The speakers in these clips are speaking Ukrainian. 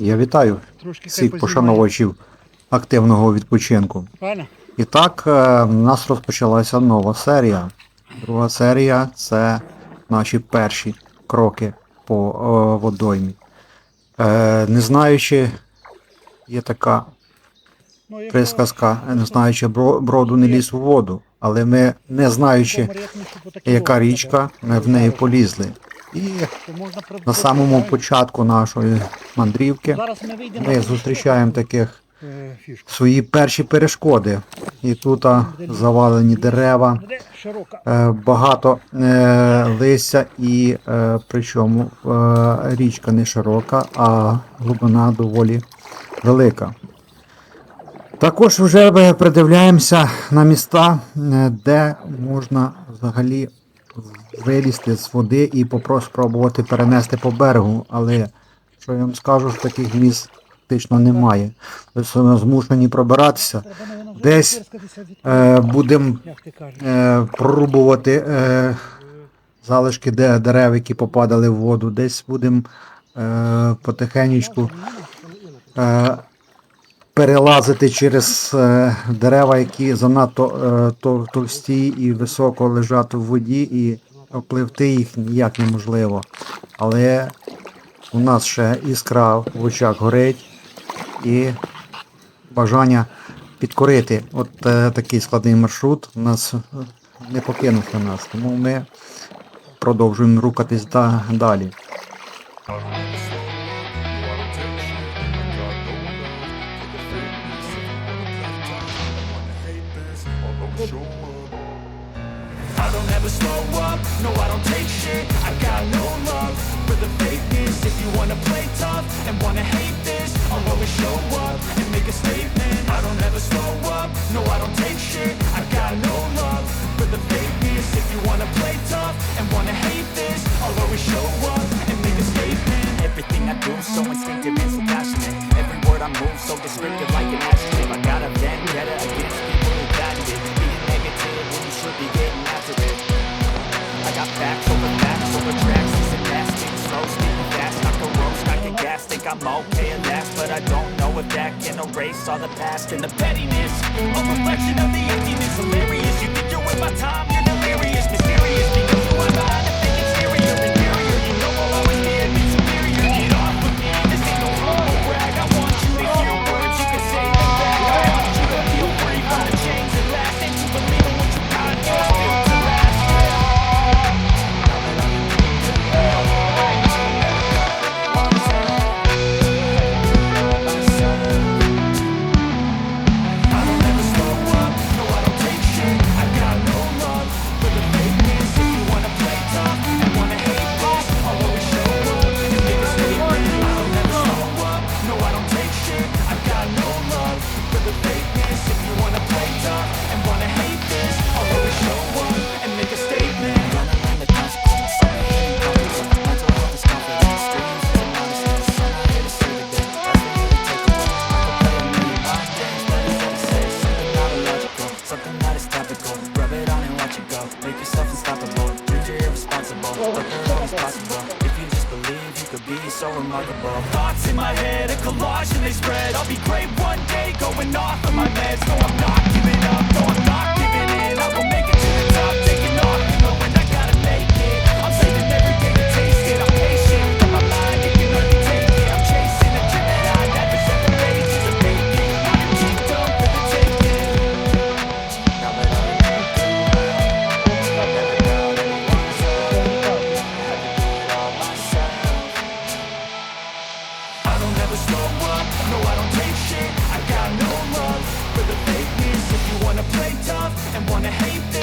Я вітаю Трошки всіх пошановувачів активного відпочинку. Правильно? І так, е, в нас розпочалася нова серія. Друга серія це наші перші кроки по е, водоймі. Е, не знаючи, є така Ну, присказка, не знаючи броду не ліз у воду. Але ми, не знаючи, яка річка, ми в неї полізли. І на самому початку нашої мандрівки ми зустрічаємо таких е, свої перші перешкоди. І тут завалені дерева, е, багато е, листя і причому річка не широка, а глибина доволі велика. Також вже ми придивляємося на міста, де можна взагалі вилізти з води і спробувати перенести по берегу. Але що я вам скажу, що таких місць фактично немає. Тобто змушені пробиратися. Десь Е, Будемо е, прорубувати е, залишки де, дерев, які попадали в воду. Десь будемо е, потихенечку е, перелазити через е, дерева, які занадто е, то- товсті і високо лежать в воді, і опливти їх ніяк неможливо. Але у нас ще іскра в очах горить і бажання підкорити от е, такий складний маршрут нас не покинув на нас. Тому ми продовжуємо рухатись далі. Show up and make a statement. Everything I do so instinctive and so passionate. Every word I move so descriptive like an adjective. I got a vendetta against people who patent it. Being negative when you should be getting after it. I got facts over facts over tracks. This and that, speaking slow, speaking fast. Not the roast, not get gas. Think I'm okay at last But I don't know if that can erase all the past And the pettiness. A reflection of the emptiness. Hilarious, you think you're worth my time. You're be so remarkable. Thoughts in my head A collage and they spread. I'll be great one day Going off of my meds. No, I'm not giving up. No, I'm not giving in. I will make it to the top wanna hate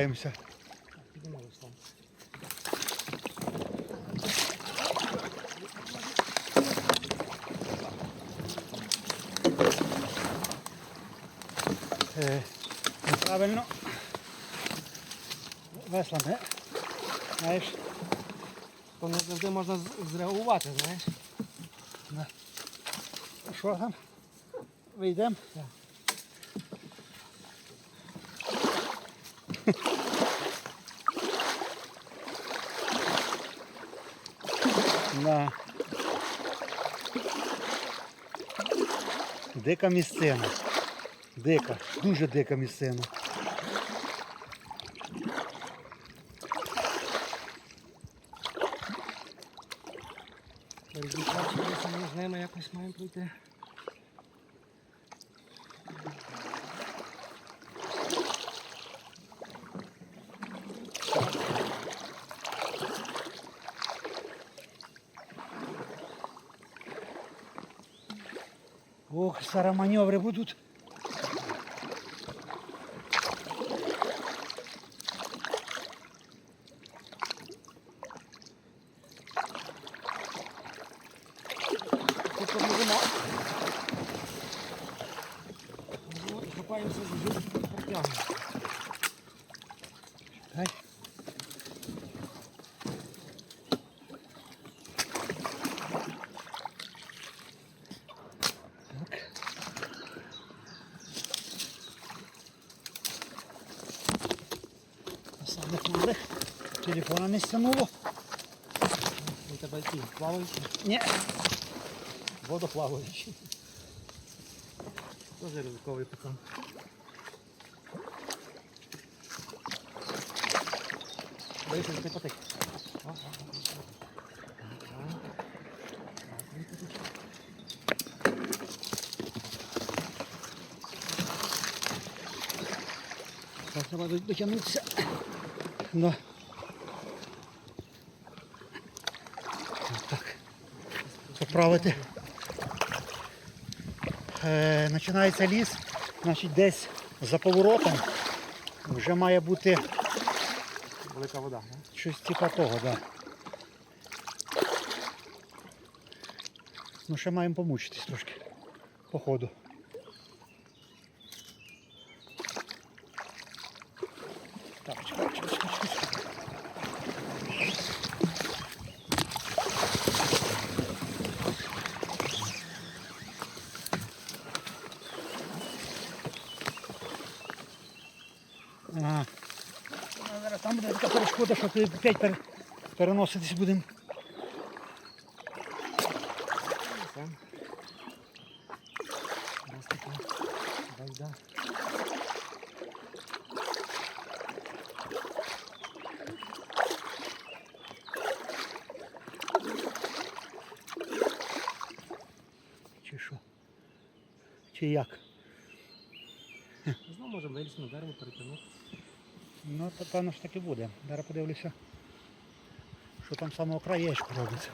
катаємося. Е, Правильно. Веслами. Знаєш. Тому завжди можна зреагувати, знаєш. Що там? Вийдемо? На Дека місцена. Дика, дуже дика місцена. Ох, сараманевры маневри будуть. Тут можемо. Ну, Хапаємося вже протягнемо. Дай. Так. Саме туди. Телефона не стянуло. У тебе які? Плаваючі? Ні. Водоплаваючі. Дуже ризиковий пацан. Дивися, не потик. О, о, о, о. Так, треба до- дотягнутися. Да. Так. Поправити. Е, починається ліс, значить десь за поворотом вже має бути Велика вода. не? щось типа того, так. Да. Ну ще маємо помучитись трошки. По ходу. Так, чекай, чекай, чекай, чекай. Ага. Ну, Зараз там буде така ти опять пер... переноситись будемо. Чи як? Не знаю, може вилізти на дерево, перетягнути. Ну, то певно ж таки буде. Зараз подивлюся, що там самого краєчку робиться.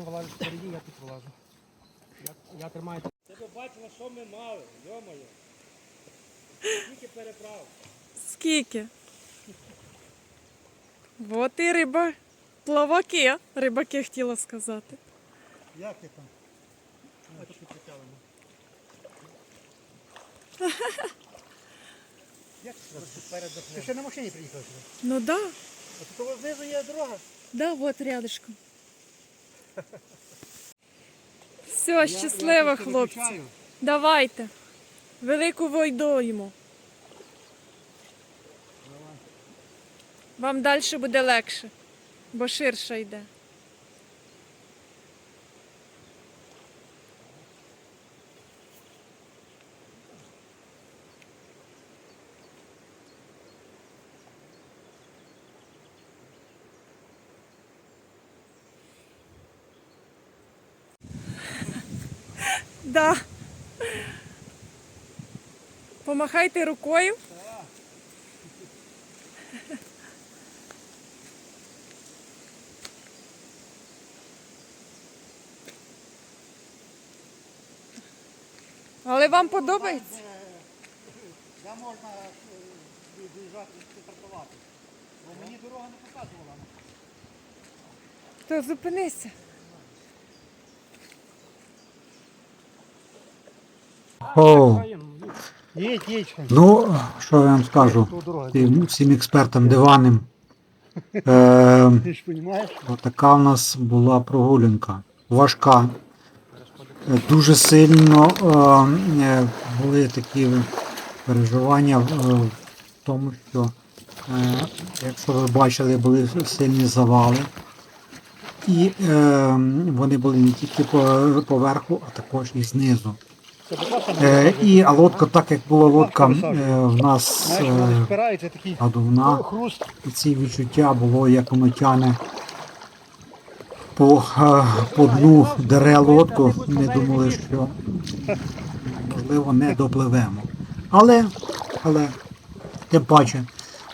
Там вилазиш впереді, я тут вилажу. Я, я тримаю. Ти б бачила, що ми мали, йо-моє. Скільки переправ. Скільки? Вот і риба. Плаваки. Рибаки хотіла сказати. Як ти там? Ми тут. Як ти Ти ще на машині приїхав сюди? Ну да, А тут у знизу є дорога? да, вот рядышком. Все, щасливо, хлопці. Давайте. Велику войду йому. Вам далі буде легше, бо ширше йде. Да. Помахайте рукою. Але вам подобається? Я можна виїжджати стартувати. Бо мені дорога не показувала. То зупинися. О, Їдь, їдь. ну, що я вам скажу? Тим всім експертам диваним. Е, Ти ж розумієш? Отака в нас була прогулянка. Важка. Е, Дуже сильно е, е, були такі переживання в, е, в тому, що, е, якщо ви бачили, були сильні завали. І е, вони були не тільки по, поверху, а також і знизу. Е, і а лодка, так як була лодка е, в нас е, надувна, і ці відчуття було, як воно тяне по, е, по дну дере лодку. Ми думали, що можливо не допливемо. Але, але тим паче,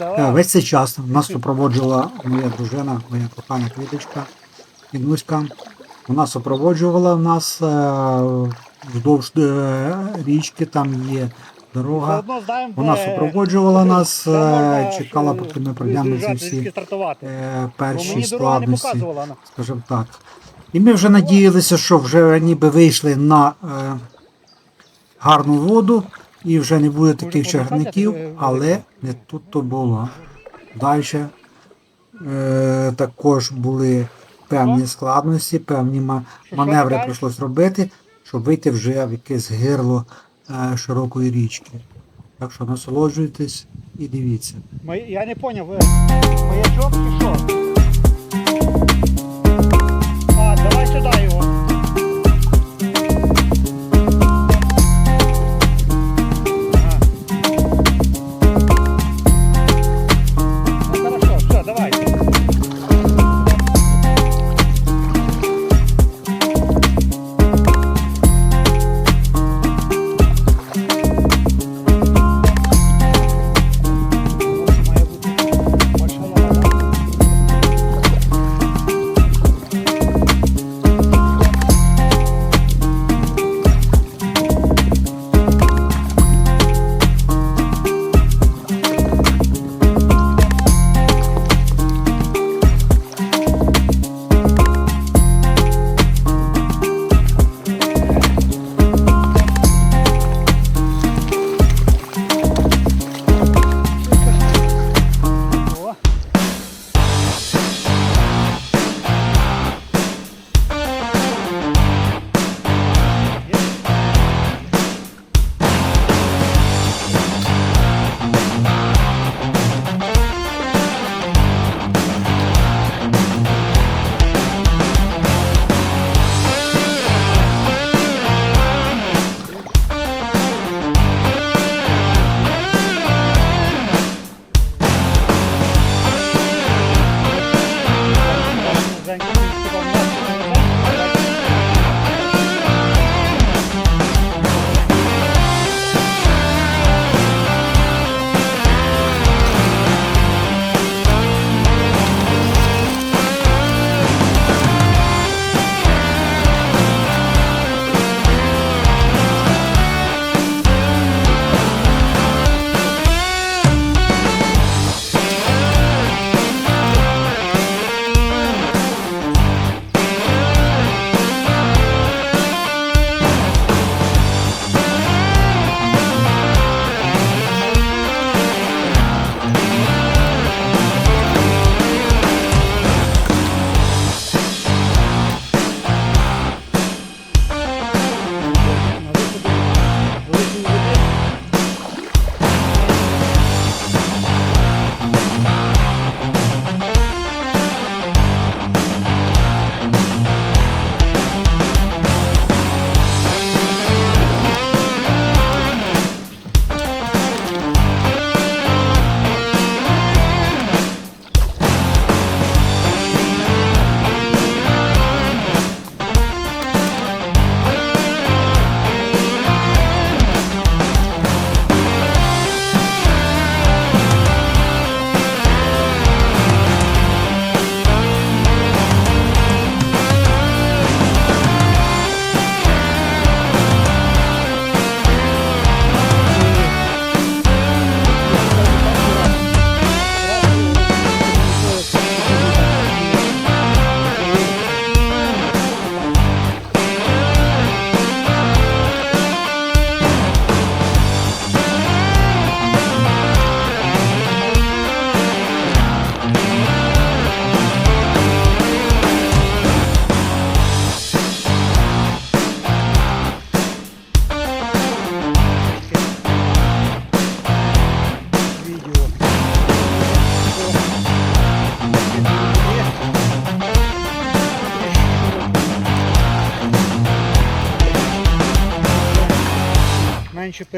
е, весь цей час нас супроводжувала моя дружина, моя кохана квіточка, Інуська. Вона супроводжувала нас е, вздовж е, річки, там є дорога. Вона супроводжувала нас, можна, е, чекала, поки ми пройдемо ці всі е, перші складності, скажімо так. І ми вже надіялися, що вже ніби вийшли на е, гарну воду і вже не буде таких е, але не тут то було. Далі е, також були певні складності, певні маневри прийшлось робити, щоб вийти вже в якесь гирло е, широкої річки. Так що насолоджуйтесь і дивіться. Я не зрозумів, ви маячок чи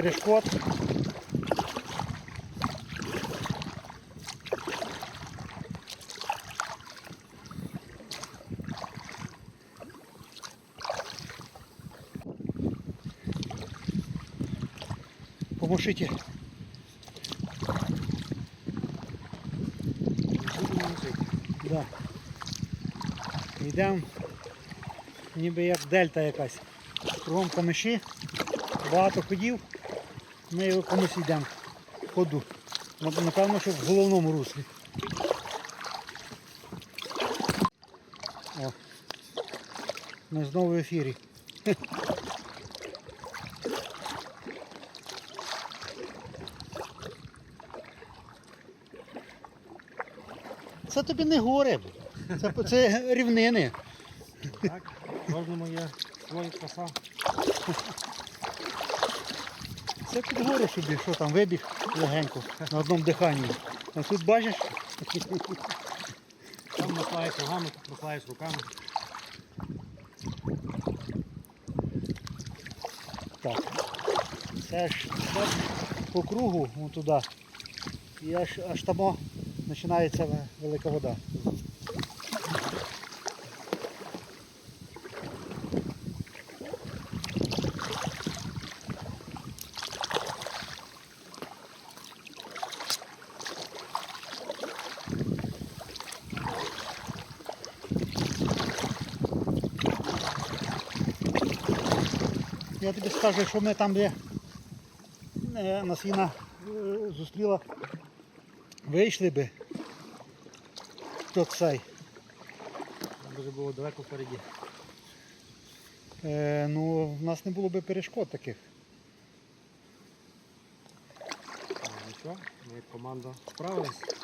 перешкод. Помушите. Да. Йдемо ніби як дельта якась. Кругом камиші, багато ходів. Ми його комусь йдемо. в Ходу. Напевно, що в головному руслі. О. Ми знову в ефірі. Це тобі не гори. Це, це рівнини. Так, кожному є своя краса. Це під гору собі, що там, вибіг легенько на одному диханні. А тут бачиш, Там маслаєш ногами, тут маслаєш руками. так. Це ж по кругу вон туди. І аж, аж там починається велика вода. Я тобі скажу, що ми там, де е, нас Інна е, зустріла, вийшли би, то цей. Дуже було далеко впереді. Е, ну, в нас не було би перешкод таких. Але нічого, ми як команда справились.